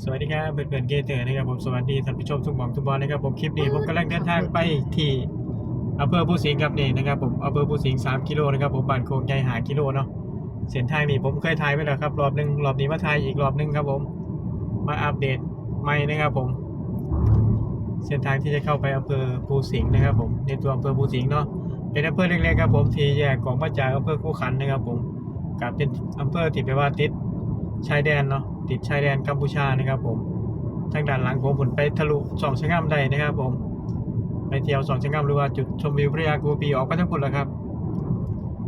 สวัสดีครับเพื่อนๆเกเตอร์นะครับผมสวัสดีท่านผู้ชมทุกหม่องทุกบอลนะครับผมคลิปนี้ผมกำลังเดินทางไปที่อำเภอผู้สิงห์ครับนี่นะครับผมอำเภอผู้สิงห์3กิโลนะครับผมบ้านโคงใหญ่หากิโลเนาะเส้นทางนี้ผมเคยถ่ายไปแล้วครับรอบหนึ่งรอบนี้มาถ่ายอีกรอบหนึ่งครับผมมาอัปเดตใหม่นะครับผมเส้นทางที่จะเข้าไปอำเภอภูสิงห์นะครับผมในตัวอำเภอภูสิงห์เนาะเป็นอำเภอเล็กๆครับผมที่แยกของมาจากอำเภอคูขันนะครับผมกับเป็นอำเภอที่แปลว่าติด ชายแดนเนาะติดชายแดนกัมพูชานะครับผมทางด้านหลังผมผลไปทะลุสองชะงามได้นะครับผมไปเที่ยวสองชะงามหรือว่าจุดชมวิวพระยากูปีออกไปทั้งหมดแล้วครับ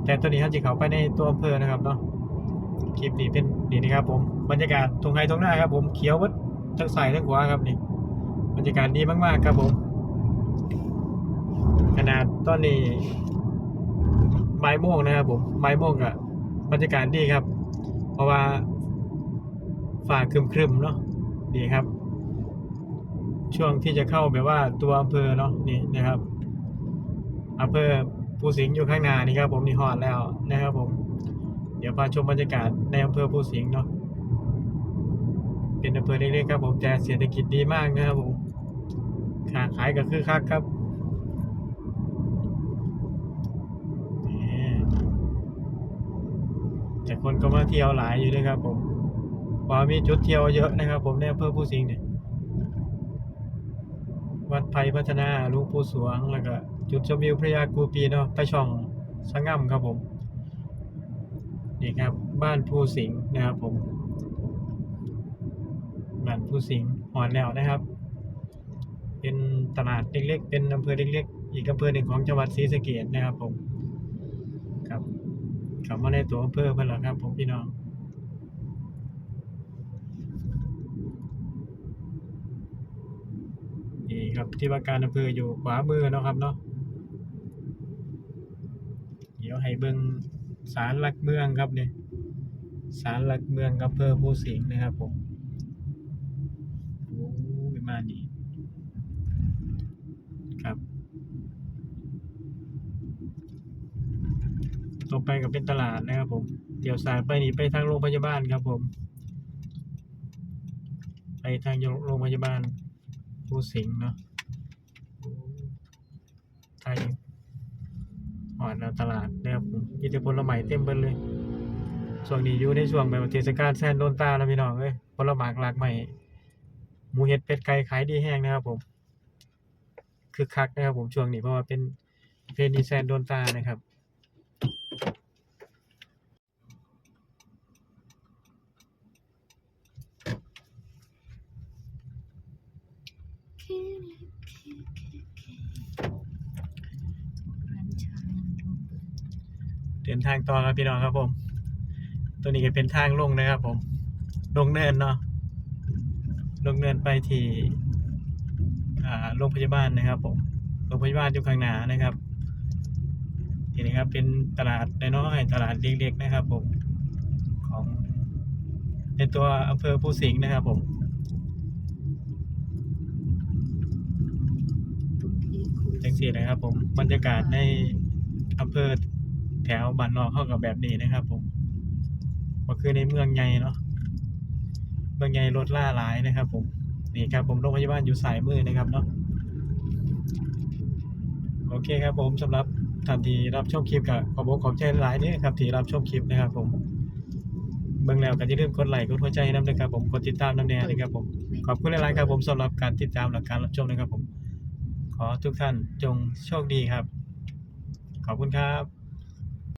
แต่ตัวนี้เขาจะเข้าไปในตัวอำเภอนะครับเนาะคลิปนี้เป็นนี่นะครับผมบรรยากาศตรงไฮตรงหน้าครับผมเขียววัดทั้งซ้ายทั้งขวาครับนี่บรรยากาศดีมากๆครับผม ขนาดตอนนี้บ่ายโมงนะครับผมบ่ายโมงกับบรรยากาศดีครับ เพราะว่า ฝ่าครึมๆเนาะนี่ครับ ช่วงที่จะเข้าแบบว่าตัวอำเภอเนาะนี่นะครับอำเภอภูสิงห์อยู่ข้างหน้านี่ครับ ผมนี่ฮอดแล้วนะครับ ผม เดี๋ยวพาชมบรรยากาศในอำเภอภูสิงห์เนาะเป็นอำเภอเล็กๆครับ ผมแต่เศรษฐกิจดีมากนะครับผมค้าขายก็คือคักครับแต่คนก็มาเที่ยวหลายอยู่นะครับผม เพอมีจุดเที่ยวเยอะนะครับ ผมในอำเภอภูสิงห์เนี่ย วัดไผ่พัฒนาลุงปู่สวง แล้วก็ จุดชมวิวพระยากูปีเนาะไปช่องสะง่ำครับผม นี่ครับ บ้านภูสิงห์นะครับผม บ้านภูสิงห์หอนแล้วนะครับ เป็นตลาดเล็กๆ เป็นอำเภอเล็กๆ อีกอำเภอหนึ่งของจังหวัดศรีสะเกษนะครับผม ครับเข้ามาในตัวอำเภอเพิ่นแล้วครับผมพี่น้อง นี่ครับที่ว่าการอำเภออยู่ขวามือเนาะครับเนาะเดี๋ยวให้เบิ่งศาลหลักเมืองครับเนี่ยศาลหลักเมืองอำเภอภูสิงห์นะครับผมโอ้ยมานี่ครับต่อไปก็เป็นตลาดนะครับผมเดี๋ยวสายไปนี่ไปทางโรงพยาบาลครับผม ไปทางโรงพยาบาล ผู้สิงเนาะไทยอ่อนแล้วตลาดนะครับผมมีแต่ผลไม้เต็มเบิดเลยช่วงนี้อยู่ในช่วงแบบเทศกาลแซนโดนตาแล้วพี่น้องเอ้ยผลไม้หลากใหม่หมูเห็ดเป็ดไก่ขายดีแห้งนะครับผมคึกคักนะครับผมช่วงนี้เพราะว่าเป็นเพนีแซนโดนตานะครับ เดินทางต่อครับพี่น้องครับผม ตัวนี้ก็เป็นทางลงนะครับผม ลงเนินเนาะ ลงเนินไปที่อ่าโรงพยาบาลนะครับผม โรงพยาบาลอยู่ข้างหน้านะครับทีนี้ครับเป็นตลาดน้อยตลาดเล็กๆนะครับผม ของในตัวอำเภอภูสิงห์นะครับผมจังสีนะครับผมบรรยากาศในอำเภอ แถวบ้านนอกเข้ากับแบบนี้นะครับ ผมก็คือในเมืองใหญ่เนาะเมืองใหญ่รถล่าหลายนะครับ ผมนี่ครับ ผมโรงพยาบาลอยู่สายมือนะครับเนาะโอเคครับผมสำหรับท่านที่รับชมคลิปกับขอบอกขอบใจหลายนี่ครับที่รับชมคลิปนะครับ ผมเบิ่งแล้วก็อย่าลืมกดไลค์กดหัวใจน้ำนะครับผมกดติดตามน้ำแน่นะครับผมขอบคุณหลายๆครับผมสำหรับการติดตามและการรับชมนะครับผม ขอทุกท่านจงโชคดีครับ ขอบคุณครับ